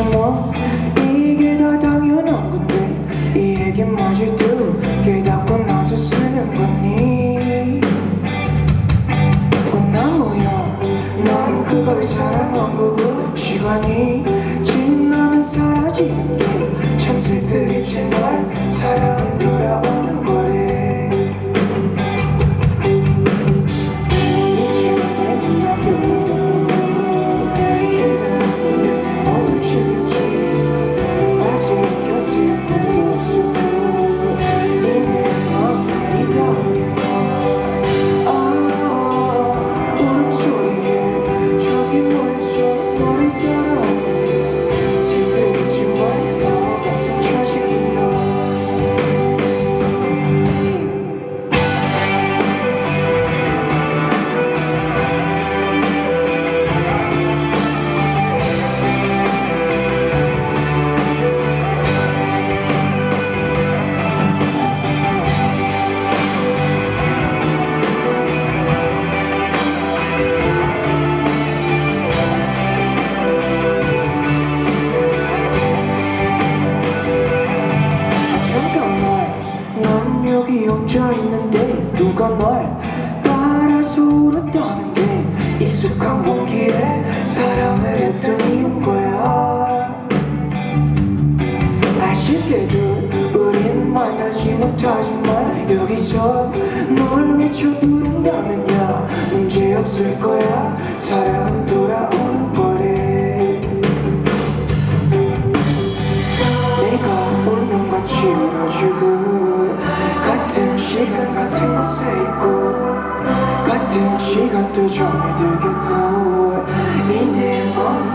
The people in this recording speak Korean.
거겠지 뭐 이게 다 당연한 건데 이 얘기 마저도 깨닫고 나서 쓰는 거니? 꽃나무야 난 그걸 사랑한 거고 시간이 지나면 사라지는 게 참 슬프겠지 널 사랑 여기 혼자 있는데 누가 날 따라서 울었다는 게 익숙한 공기에 사랑을 했더니 온 거야. 아쉽게도 우리는 만나지 못하지만 여기서 널 외쳐 부른다면야 문제없을 거야. 사랑 있고 같은 시간 또 정이 들겠고 이내 맘